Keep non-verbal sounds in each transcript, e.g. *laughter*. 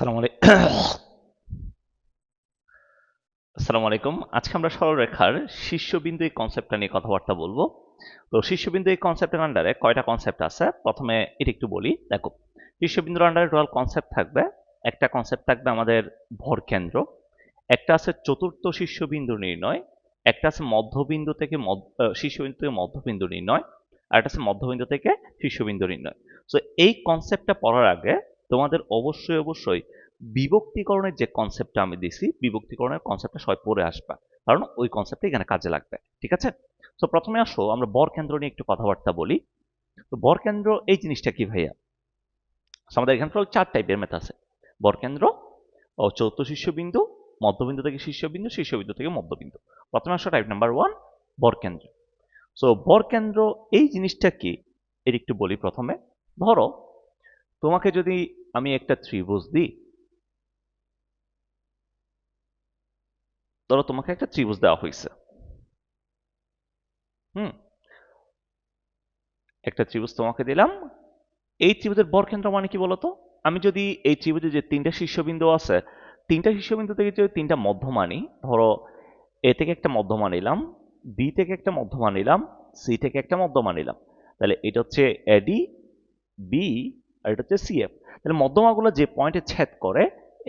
আসসালামু আলাই- *coughs* আসসালামু আলাইকুম আজকে আমরা সরলরেখার শীর্ষবিন্দু এই কনসেপ্টটা নিয়ে কথাবার্তা বলব। তো শীর্ষবিন্দু এই কনসেপ্টের আন্ডারে কয়টা কনসেপ্ট আছে? প্রথমে এটা একটু বলি। দেখো, শীর্ষবিন্দুর আন্ডারে টোটাল কনসেপ্ট থাকবে। একটা কনসেপ্ট থাকবে আমাদের ভর কেন্দ্র। একটা আছে চতুর্থ শীর্ষবিন্দু নির্ণয়। একটা আছে মধ্যবিন্দু থেকে শীর্ষবিন্দু থেকে মধ্যবিন্দু নির্ণয়। আর একটা আছে মধ্যবিন্দু থেকে শীর্ষবিন্দু নির্ণয়। তো এই কনসেপ্টটা পড়ার আগে তোমাদের অবশ্যই অবশ্যই বিভক্তিকরণের যে কনসেপ্টটা আমি দিছি বিভক্তিকরণের কনসেপ্টটা সবাই পড়ে আসবা। কারণ ওই কনসেপ্টটা এখানে কাজে লাগবে, ঠিক আছে? তো প্রথমে আসো, আমরা বর কেন্দ্র নিয়ে একটু কথাবার্তা বলি। তো বর কেন্দ্র, এই জিনিসটা কি ভাইয়া? আমাদের এখানে টোটাল চার টাইপের মেথ আছে। বর কেন্দ্র, ও চৌথ শীর্ষবিন্দু মধ্যবিন্দু থেকে শীর্ষবিন্দু শীর্ষবিন্দু থেকে মধ্যবিন্দু। প্রথমে আসো টাইপ নাম্বার ওয়ান বর কেন্দ্র। সো বর কেন্দ্র, এই জিনিসটা কি? এর একটু বলি প্রথমে। ধরো, তোমাকে যদি আমি একটা ত্রিভুজ দিই। ধরো তোমাকে একটা ত্রিভুজ দেওয়া হয়েছে হুম? একটা ত্রিভুজ তোমাকে দিলাম। এই ত্রিভুজের বরকেন্দ্র মানে কি বলতো? আমি যদি এই ত্রিভুজে যে তিনটা শীর্ষবিন্দু আছে, তিনটা শীর্ষবিন্দু থেকে যদি তিনটা মধ্যমা নিই ধরো এ থেকে একটা মধ্যমা নিলাম বি থেকে একটা মধ্যমা নিলাম সি থেকে একটা মধ্যমা নিলাম। তাহলে এটা হচ্ছে এডি বি আর এটা হচ্ছে সিএফ তাহলে মধ্যমাগুলো যে পয়েন্টে ছেদ করে,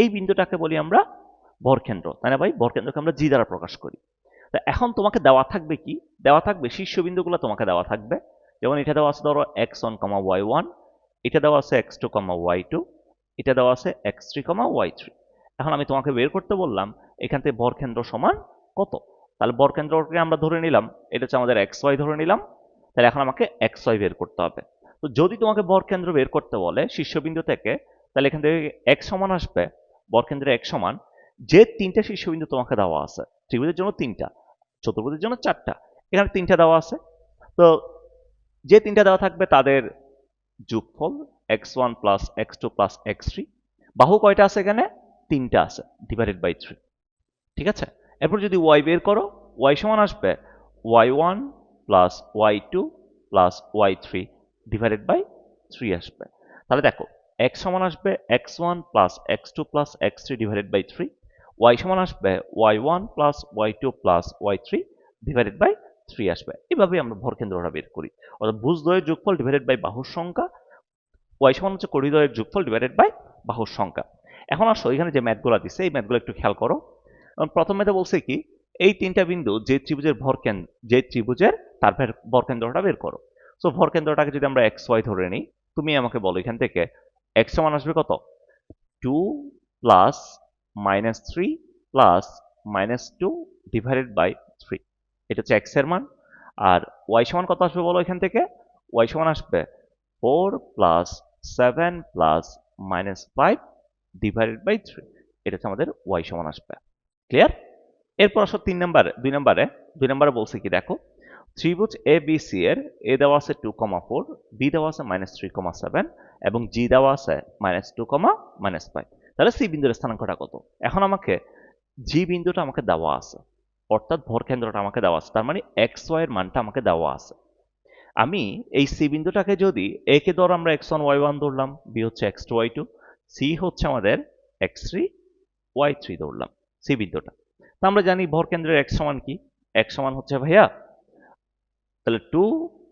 এই বিন্দুটাকে বলি আমরা ভরকেন্দ্র তাই না ভাই ভরকেন্দ্রকে আমরা জি দ্বারা প্রকাশ করি। তা এখন তোমাকে দেওয়া থাকবে কি? দেওয়া থাকবে শীর্ষবিন্দুগুলো তোমাকে দেওয়া থাকবে। যেমন এটা দেওয়া আছে ধরো X one comma Y one এটা দেওয়া আছে X two comma Y two এটা দেওয়া আছে X three comma Y three এখন আমি তোমাকে বের করতে বললাম, এখান থেকে ভরকেন্দ্র সমান কত? তাহলে ভরকেন্দ্রকে আমরা ধরে নিলাম, এটা হচ্ছে আমাদের এক্স ওয়াই ধরে নিলাম। তাহলে এখন আমাকে এক্স ওয়াই বের করতে হবে। তো যদি তোমাকে ভরকেন্দ্র বের করতে বলে শীর্ষবিন্দু থেকে, তাহলে এখান থেকে এক সমান আসবে বরকেন্দ্রে এক সমান। যে তিনটা শীর্ষবিন্দু তোমাকে দেওয়া আছে, ত্রিভুজের জন্য তিনটা, চতুর্ভুজের জন্য চারটা, এখানে তিনটা দেওয়া আছে। তো যে তিনটা দেওয়া থাকবে তাদের যোগফল X one plus X two plus X three, বাহু কয়টা আছে এখানে? তিনটা আছে ডিভাইডেড বাই থ্রি ঠিক আছে? এরপর যদি ওয়াই বের করো, ওয়াই সমান আসবে, Y one plus Y two plus Y three. Divided by three আসবে। তাহলে দেখো এক্স সমান আসবে X one plus X two plus X three divided by three Y সমান আসবে Y one plus Y two plus Y three divided by three আসবে। এভাবেই আমরা ভরকেন্দ্রটা বের করি। অর্থাৎ ভুজদ্বয়ের যোগফল ডিভাইডেড বাই বাহুর সংখ্যা ওয়াই সমান হচ্ছে করিদ্বয়ের যোগফল ডিভাইডেড বাই বাহুর সংখ্যা। এখন আসো, এখানে যে ম্যাথগুলো দিচ্ছে এই ম্যাথগুলো একটু খেয়াল করো। প্রথম ম্যাথে বলছে কি, এই তিনটা বিন্দু যে ত্রিভুজের ভরকেন্দ্র যে ত্রিভুজের তার ভের- ভরকেন্দ্রটা বের করো। সো ভরকেন্দ্রটাকে যদি আমরা এক্স ওয়াই ধরে নিই, তুমি আমাকে বলো এখান থেকে এক্স সমান আসবে কত? Two plus minus three plus minus two divided by three এটা হচ্ছে এক্সের মান। আর ওয়াই সমান কত আসবে বলো এখান থেকে? ওয়াই সমান আসবে four plus seven plus minus five divided by three এটা হচ্ছে আমাদের ওয়াই সমান আসবে। ক্লিয়ার এরপর আসো তিন নাম্বার, দুই নাম্বারে। দুই নাম্বারে বলছে কি, দেখো ত্রিভুজ এ বি সি এর এ দেওয়া আছে টু কমা ফোর বি দেওয়া আছে মাইনাস থ্রি কমা সেভেন এবং জি দেওয়া আছে minus two comma minus five তাহলে সি বিন্দুর স্থানাঙ্কটা কত? এখন আমাকে জি বিন্দুটা আমাকে দেওয়া আছে, অর্থাৎ ভর কেন্দ্রটা আমাকে দেওয়া আছে, তার মানে এক্স ওয়াই এর মানটা আমাকে দেওয়া আছে। আমি এই সি বিন্দুটাকে যদি এ কে ধর আমরা এক্স ওয়ান ওয়াই ওয়ান ধরলাম বি হচ্ছে x two y two C হচ্ছে আমাদের এক্স থ্রি ওয়াই থ্রি ধরলাম সি বিন্দুটা। তা আমরা জানি ভর কেন্দ্রের এক্স সমান কি? এক্স সমান হচ্ছে ভাইয়া তাহলে two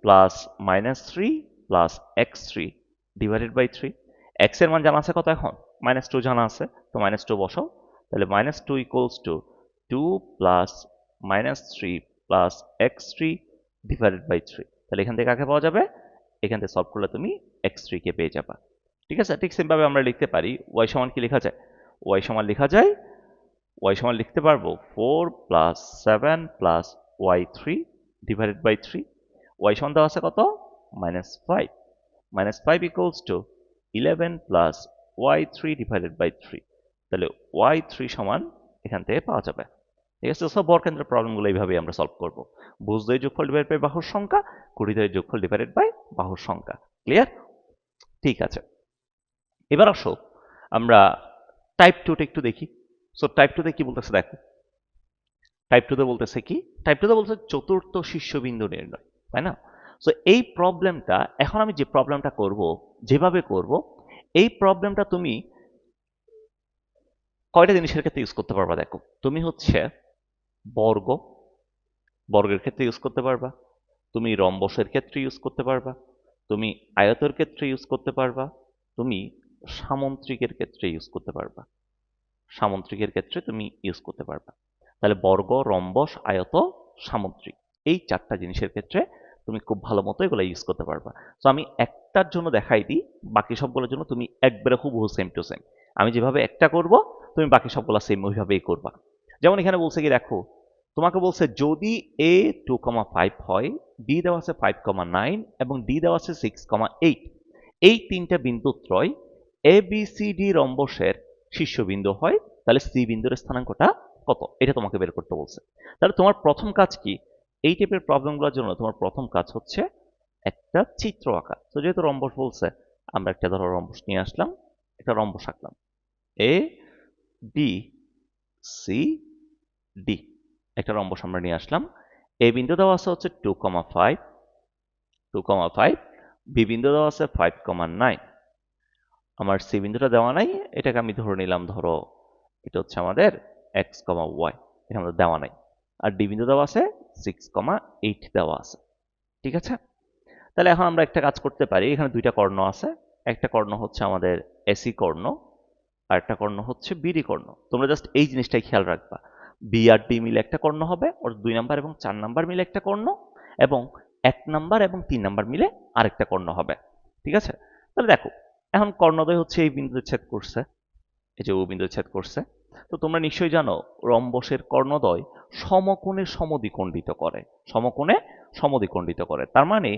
plus minus three plus x three divided by three এক্সের মান জানা আছে কত এখন? মাইনাস টু জানা আছে, তো মাইনাস টু বসাও। তাহলে minus two equals to two plus minus three plus x three divided by three তাহলে এখান থেকে কাকে পাওয়া যাবে? এখান থেকে সলভ করলে তুমি এক্স থ্রিকে পেয়ে যাবা। ঠিক আছে? ঠিক সেমভাবে আমরা লিখতে পারি। ওয়াই সমান কি লেখা যায়? ওয়াই সমান লেখা যায় ওয়াই সমান লিখতে পারব four plus seven plus y three divided by three y সমান দেওয়া আছে কত? Minus five minus five equals to eleven plus y three divided by three তাহলে ওয়াই থ্রি সমান এখান থেকে পাওয়া যাবে। ঠিক আছে সব বরকেন্দ্রের প্রবলেমগুলো এইভাবেই আমরা সলভ করব। বুঝদয় যোগফল ডিভাইড বাই বাহুর সংখ্যা কুড়িদয় যোগফল ডিভাইডেড বাই বাহুর সংখ্যা। ক্লিয়ার ঠিক আছে। এবার আসো, আমরা টাইপ টুটা একটু দেখি। সো টাইপ টুতে কি বলতেছে দেখো। টাইপ টুতে বলতেছে কি? টাইপ টুতে বলছে চতুর্থ শীর্ষবিন্দু নির্ণয়, তাই না? সো এই প্রবলেমটা এখন আমি যে প্রবলেমটা করব, যেভাবে করব, এই প্রবলেমটা তুমি কয়টা জিনিসের ক্ষেত্রে ইউজ করতে পারবা দেখো? তুমি হচ্ছে বর্গ, বর্গের ক্ষেত্রে ইউজ করতে পারবা, তুমি রম্বসের ক্ষেত্রে ইউজ করতে পারবা, তুমি আয়তের ক্ষেত্রে ইউজ করতে পারবা, তুমি সামন্ত্রিকের ক্ষেত্রে ইউজ করতে পারবা, সামন্ত্রিকের ক্ষেত্রে তুমি ইউজ করতে পারবা। তাহলে বর্গ, রম্বস, আয়ত, সামুদ্রিক। এই চারটা জিনিসের ক্ষেত্রে তুমি খুব ভালো মতো এগুলো ইউজ করতে পারবা। তো আমি একটার জন্য দেখাই দিই, বাকি সবগুলোর জন্য তুমি একবারে হুবহু সেম টু সেম আমি যেভাবে একটা করব, তুমি বাকি সবগুলো সেম ওইভাবেই করবা। যেমন এখানে বলছে কি, দেখো, তোমাকে বলছে যদি এ টু কমা ফাইভ হয় বি দেওয়া আছে ফাইভ কমা নাইন এবং ডি দেওয়া আছে সিক্স কমা এইট এই তিনটা বিন্দু ত্রয় এ বি সি ডি রম্বসের শীর্ষবিন্দু হয়, তাহলে সি বিন্দুর স্থানাঙ্কটা কত? এটা তোমাকে বের করতে বলছে। তাহলে তোমার প্রথম কাজ কি? এই টাইপের প্রবলেমগুলোর জন্য তোমার প্রথম কাজ হচ্ছে একটা চিত্র আঁকা। তো যেহেতু রম্বস বলছে, আমরা একটা ধরো রম্বস নিয়ে আসলাম, একটা রম্বস আঁকলাম। এ বি সি ডি একটা রম্বস আমরা নিয়ে আসলাম। এ বিন্দু দেওয়া আছে হচ্ছে two comma five two comma five B বিন্দু দেওয়া আছে ফাইভ কমা নাইন আমার সি বিন্দুটা দেওয়া নাই, এটাকে আমি ধরে নিলাম ধরো এটা হচ্ছে আমাদের এক্স কমা ওয়াই এটা আমাদের দেওয়া নাই। আর ডি বিন্দু দেওয়া আছে সিক্স কমা এইট দেওয়া আছে। ঠিক আছে? তাহলে এখন আমরা একটা কাজ করতে পারি। এখানে দুইটা কর্ণ আছে। একটা কর্ণ হচ্ছে আমাদের এসি কর্ণ, আর একটা কর্ণ হচ্ছে বিডি কর্ণ। তোমরা জাস্ট এই জিনিসটাই খেয়াল রাখবা। বি আর ডি মিলে একটা কর্ণ হবে, ওর দুই নাম্বার এবং চার নাম্বার মিলে একটা কর্ণ, এবং এক নাম্বার এবং তিন নাম্বার মিলে আরেকটা কর্ণ হবে। ঠিক আছে? তাহলে দেখো, এখন কর্ণদ্বয় হচ্ছে এই বিন্দুতে ছেদ করছে। এই যে ও বিন্দুতে ছেদ করছে। তো তোমরা নিশ্চয়ই জানো, রম্বসের কর্ণদ্বয় সমকোণে সমদ্বিখণ্ডিত করে, সমকোণে সমদ্বিখণ্ডিত করে। তার মানে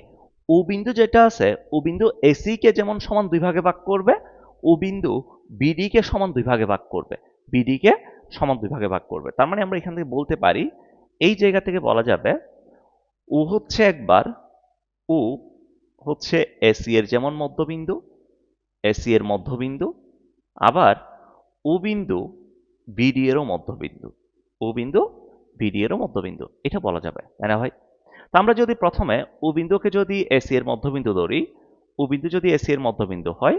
ও বিন্দু যেটা আছে ও বিন্দু এসি কে যেমন সমান দুই ভাগে ভাগ করবে ও বিন্দু বিডি কে সমান দুই ভাগে ভাগ করবে বিডি কে সমান দুই ভাগে ভাগ করবে। তার মানে আমরা এখান থেকে বলতে পারি, এই জায়গা থেকে বলা যাবে ও হচ্ছে একবার ও হচ্ছে এসি এর যেমন মধ্যবিন্দু এসি এর মধ্যবিন্দু, আবার ও বিন্দু বিডি এরও মধ্যবিন্দু। ও বিন্দু বিডি এরও মধ্যবিন্দু। এটা বলা যাবে, তাই না ভাই? তা আমরা যদি প্রথমে ও বিন্দুকে যদি এসি এর মধ্যবিন্দু ধরি ও বিন্দু যদি এসি এর মধ্যবিন্দু হয়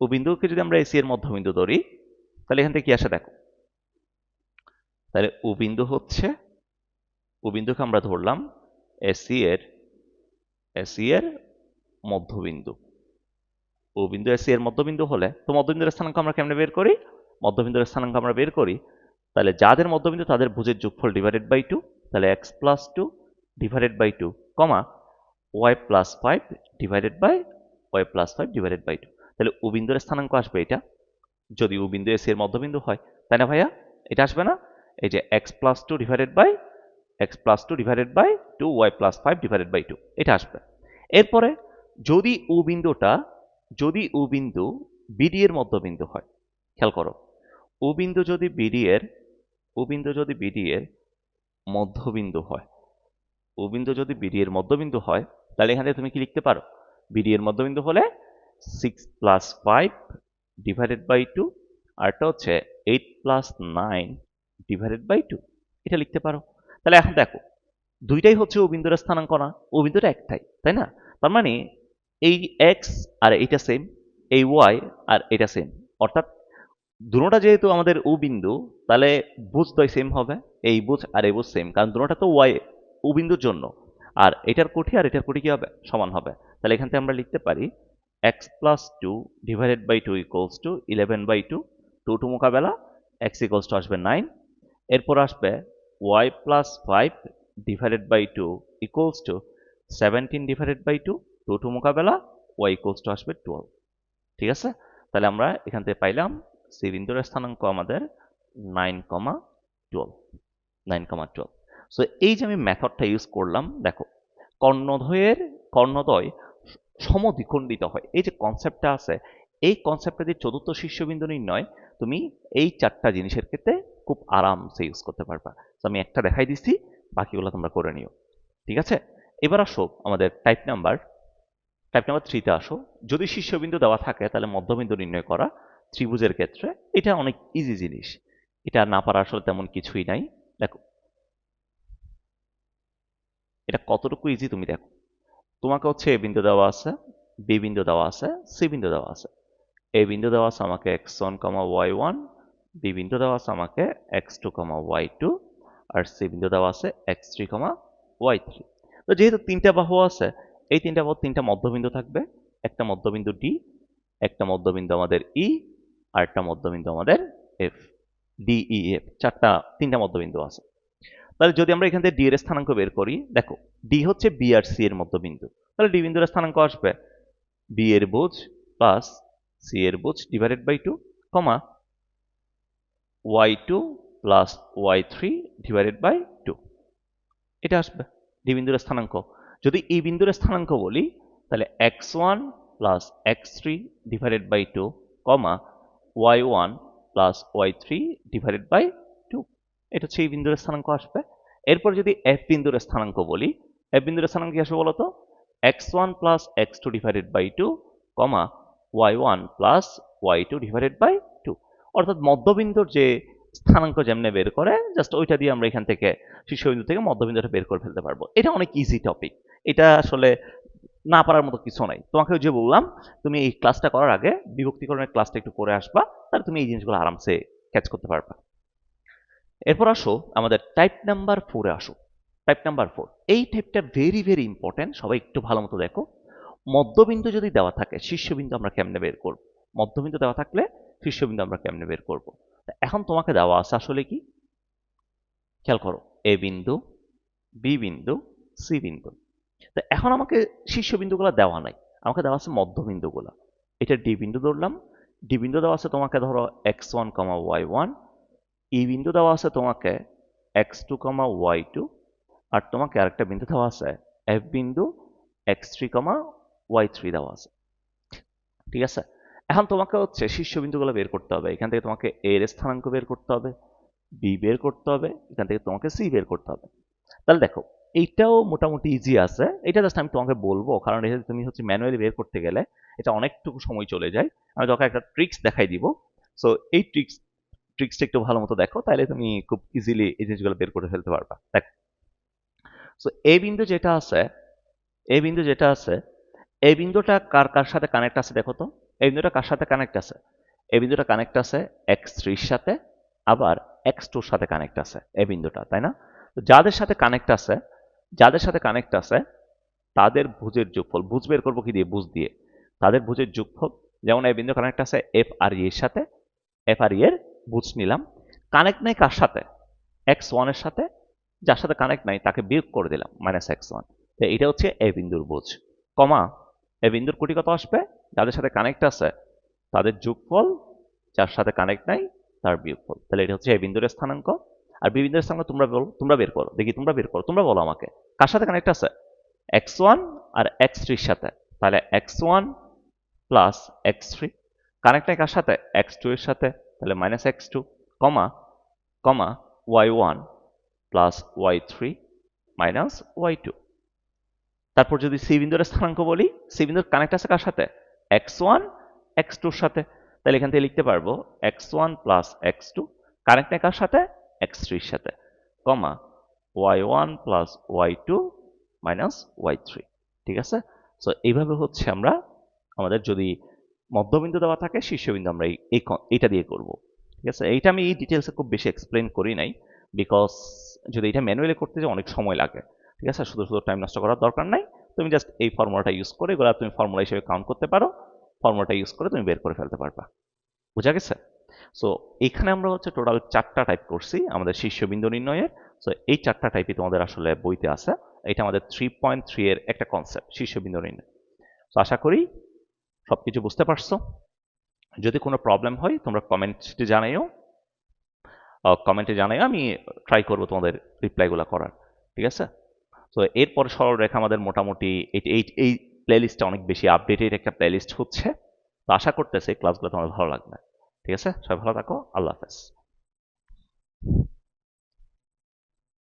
ও বিন্দুকে যদি আমরা এসি এর মধ্যবিন্দু ধরি, তাহলে এখান থেকে কি আসে দেখো? তাহলে ও বিন্দু হচ্ছে ও বিন্দুকে আমরা ধরলাম এসি এর এসি এর মধ্যবিন্দু। ও বিন্দু এসি এর মধ্যবিন্দু হলে, তো মধ্যবিন্দুর স্থানাঙ্ক আমরা কেমনে বের করি? মধ্যবিন্দুর স্থানাঙ্ক আমরা বের করি, তাহলে যাদের মধ্যবিন্দু তাদের ভুজের যোগফল ডিভাইডেড বাই টু তাহলে x plus two divided by two comma y plus five divided by y plus five divided by two তাহলে ও বিন্দুর স্থানাঙ্ক আসবে এটা। যদি ও বিন্দু এসি এর মধ্যবিন্দু হয়, তাই না ভাইয়া? এটা আসবে না? এই যে x plus two divided by x plus two divided by two y plus five divided by two এটা আসবে। এরপরে যদি ও বিন্দুটা, যদি ও বিন্দু বিডি এর মধ্যবিন্দু হয়, খেয়াল করো ও বিন্দু যদি বিডি এর ও বিন্দু যদি বিডি এর মধ্যবিন্দু হয় ও বিন্দু যদি বিডি এর মধ্যবিন্দু হয়, তাহলে এখানে তুমি কি লিখতে পারো? বিডি এর মধ্যবিন্দু হলে six plus five divided by two আরটা হচ্ছে eight plus nine divided by two এটা লিখতে পারো। তাহলে এখন দেখো, দুইটাই হচ্ছে ও বিন্দুর স্থানাঙ্ক না ও বিন্দুটা একটাই, তাই না? তার মানে এই এক্স আর এটা সেম এই ওয়াই আর এটা সেম অর্থাৎ দুটোটা যেহেতু আমাদের ও বিন্দু, তাহলে বুঝদয় সেম হবে। এই বুঝ আর এই বুঝ সেম কারণ দুটোটা তো ওয়াই ও বিন্দুর জন্য। আর এটার কোটি আর এটার কোটি কি হবে? সমান হবে। তাহলে এখান থেকে আমরা লিখতে পারি x plus two divided by two equals to eleven by two two two মোকাবেলা এক্স ইকোয়ালস টু আসবে নাইন এরপর আসবে y plus five divided by two equals to seventeen divided by two two two মোকাবেলা y equals to আসবে twelve ঠিক আছে? তাহলে আমরা এখান থেকে পাইলাম সি বিন্দুর স্থানাঙ্ক আমাদের nine comma twelve nine comma twelve so এই যে আমি মেথডটা ইউজ করলাম, দেখো, কর্ণদ্বয়ের, কর্ণদ্বয় সমদ্বিখণ্ডিত হয়। এই যে কনসেপ্টটা আছে, এই কনসেপ্টটা দিয়ে চতুর্থ শীর্ষবিন্দু নির্ণয়, তুমি এই চারটা জিনিসের ক্ষেত্রে খুব আরামসে ইউজ করতে পারবা। তো আমি একটা দেখাই দিচ্ছি, বাকিগুলো তোমরা করে নিও। ঠিক আছে? এবার আসো আমাদের টাইপ নাম্বার টাইপ নাম্বার থ্রিতে আসো। যদি শীর্ষবিন্দু দেওয়া থাকে, তাহলে মধ্যবিন্দু নির্ণয় করা ত্রিভুজের ক্ষেত্রে এটা অনেক ইজি জিনিস। এটা না পারা আসলে তেমন কিছুই নাই। দেখো, এটা কতটুকু ইজি তুমি দেখো। তোমাকে হচ্ছে এ বিন্দু দেওয়া আছে বি বিন্দু দেওয়া আছে সি বিন্দু দেওয়া আছে। এ বিন্দু দেওয়া আছে আমাকে x one comma y one B বিন্দু দেওয়া আছে আমাকে x two comma y two আর সি বিন্দু দেওয়া আছে x three comma y three তো যেহেতু তিনটা বাহু আছে, এই তিনটা বাহু তিনটা মধ্যবিন্দু থাকবে। একটা মধ্যবিন্দু ডি একটা মধ্যবিন্দু আমাদের ই আর একটা মধ্যবিন্দু আমাদের এফ ডি ই এফ চারটা, তিনটা মধ্যবিন্দু আছে। তাহলে যদি আমরা এখান থেকে ডি এর স্থানাঙ্ক বের করি, দেখো ডি হচ্ছে বি আর সি এর মধ্যবিন্দু। তাহলে ডি বিন্দুর স্থানাঙ্ক আসবে বি এর বুঝ প্লাস সি এর বুঝ divided by two comma y two plus y three divided by two এটা আসবে ডি বিন্দুর স্থানাঙ্ক। যদি এই বিন্দুর স্থানাঙ্ক বলি, তাহলে x one plus x three divided by two comma y one plus y three divided by two এটা হচ্ছে এই বিন্দুর স্থানাঙ্ক আসবে। এরপর যদি এফ বিন্দুর স্থানাঙ্ক বলি এফ বিন্দুর স্থানাঙ্ক কি আসবে বলতো? X one plus x two divided by two comma y one plus y two divided by two অর্থাৎ মধ্যবিন্দুর যে স্থানাঙ্ক যেমনে বের করে জাস্ট ওইটা দিয়ে আমরা এখান থেকে শীর্ষবিন্দু থেকে মধ্যবিন্দুটা বের করে ফেলতে পারব। এটা অনেক ইজি টপিক এটা আসলে না পারার মতো কিছু নাই। তোমাকে যে বললাম, তুমি এই ক্লাসটা করার আগে বিভক্তিকরণের ক্লাসটা একটু করে আসবা, তাহলে তুমি এই জিনিসগুলো আরামসে ক্যাচ করতে পারবা। এরপর আসো, আমাদের টাইপ নাম্বার ফোরে আসো। টাইপ নাম্বার ফোর এই টাইপটা ভেরি ভেরি ইম্পর্টেন্ট সবাই একটু ভালো মতো দেখো। মধ্যবিন্দু যদি দেওয়া থাকে, শীর্ষবিন্দু আমরা কেমনে বের করব? মধ্যবিন্দু দেওয়া থাকলে শীর্ষবিন্দু আমরা কেমনে বের করব? এখন তোমাকে দেওয়া আছে আসলে কি? খেয়াল করো, এ বিন্দু, বি বিন্দু, সি বিন্দু। তো এখন আমাকে শীর্ষবিন্দুগুলো দেওয়া নাই। আমাকে দেওয়া আছে মধ্যবিন্দুগুলো এটা ডি বিন্দু ধরলাম। ডি বিন্দু দেওয়া আছে তোমাকে ধরো x one comma y one E বিন্দু দেওয়া আছে তোমাকে x two comma y two আর তোমাকে আরেকটা বিন্দু দেওয়া আছে এফ বিন্দু x three comma y three দেওয়া আছে। ঠিক আছে? এখন তোমাকে হচ্ছে শীর্ষবিন্দুগুলো বের করতে হবে। এখান থেকে তোমাকে এর স্থানাঙ্ক বের করতে হবে বি বের করতে হবে, এখান থেকে তোমাকে সি বের করতে হবে। তাহলে দেখো এইটাও মোটামুটি ইজি আছে। এটা জাস্ট আমি তোমাকে বলব, কারণ এটা তুমি হচ্ছে ম্যানুয়ালি বের করতে গেলে এটা অনেকটুকু সময় চলে যায়। আমি তোমাকে একটা ট্রিক্স দেখাই দিব। সো এই ট্রিক্স ট্রিক্সটা একটু ভালো মতো দেখো তাহলে তুমি খুব ইজিলি এই জিনিসগুলো বের করে ফেলতে পারবা। দেখো। সো এ বিন্দু যেটা আছে এ বিন্দু যেটা আছে এই বিন্দুটা কার কার সাথে কানেক্ট আছে দেখো তো? এই বিন্দুটা কার সাথে কানেক্ট আছে? এই বিন্দুটা কানেক্ট আছে এক্স থ্রির সাথে, আবার এক্স টুর সাথে কানেক্ট আছে এই বিন্দুটা, তাই না? যাদের সাথে কানেক্ট আছে যাদের সাথে কানেক্ট আছে, তাদের ভুজের যোগফল, ভুজ বের করব কি দিয়ে? ভুজ দিয়ে। তাদের ভুজের যোগফল, যেমন এই বিন্দু কানেক্ট আছে এফ আর ই এর সাথে এফ আর ই এর ভুজ নিলাম। কানেক্ট নাই কার সাথে? এক্স ওয়ানের সাথে, যার সাথে কানেক্ট নাই, তাকে বিয়োগ করে দিলাম মাইনাস এক্স ওয়ান তো এটা হচ্ছে এ বিন্দুর বুঝ কমা এ বিন্দুর কোটি কত আসবে? যাদের সাথে কানেক্ট আছে, তাদের যোগফল, যার সাথে কানেক্ট নাই, তার বিয়োগফল। তাহলে এটা হচ্ছে এ বিন্দুর স্থানাঙ্ক। আর বি বিন্দুর স্থানাঙ্ক তোমরা বলো, তোমরা বের করো। দেখি, তোমরা বের করো। তোমরা বলো আমাকে, কার সাথে কানেক্ট আছে? এক্স ওয়ান আর এক্স থ্রির সাথে। তাহলে x one plus x three connect কার সাথে? এক্স টু এর সাথে। তাহলে minus x two comma comma y one plus y three minus y two তারপর যদি সি বিন্দুর স্থানাঙ্ক বলি সি বিন্দুর কানেক্ট আছে কার সাথে? এক্স ওয়ান এক্স টুর সাথে। তাহলে এখান থেকে লিখতে পারব x one plus x two connect কার সাথে? এক্স থ্রির সাথে, comma y one plus y two minus y three ঠিক আছে? সো এইভাবে হচ্ছে আমরা, আমাদের যদি মধ্যবিন্দু দেওয়া থাকে, শীর্ষবিন্দু আমরা এই- এইটা দিয়ে করব, ঠিক আছে? এইটা আমি এই ডিটেলসে খুব বেশি এক্সপ্লেন করি নাই বিকজ যদি এটা ম্যানুয়ালি করতে যে অনেক সময় লাগে, ঠিক আছে? শুধু শুধু টাইম নষ্ট করার দরকার নাই, তুমি জাস্ট এই ফর্মুলাটা ইউজ করে, এগুলো তুমি ফর্মুলা হিসেবে কাউন্ট করতে পারো ফর্মুলাটা ইউজ করে তুমি বের করে ফেলতে পারবা, বুঝা গেছে? সো এখানে আমরা হচ্ছে টোটাল চারটা টাইপ করছি, আমাদের শীর্ষবিন্দু নির্ণয়ের। সো এই চারটা টাইপই তোমাদের আসলে বইতে আছে। এটা আমাদের থ্রি পয়েন্ট থ্রি এর একটা কনসেপ্ট শীর্ষবিন্দু নির্ণয়। তো আশা করি সবকিছু বুঝতে পারছ। যদি কোনো প্রবলেম হয়, তোমরা কমেন্টে জানাইও। কমেন্টে জানাইও, আমি ট্রাই করব তোমাদের রিপ্লাইগুলো করার। ঠিক আছে? তো এরপরে সরল রেখা আমাদের মোটামুটি এই- এই প্লেলিস্টটা অনেক বেশি আপডেটেড একটা প্লেলিস্ট হচ্ছে। তো, আশা করতেছি ক্লাসগুলো তোমাদের ভালো লাগবে। ঠিক আছে? সবাই ভালো থাকো আল্লাহ হাফেজ।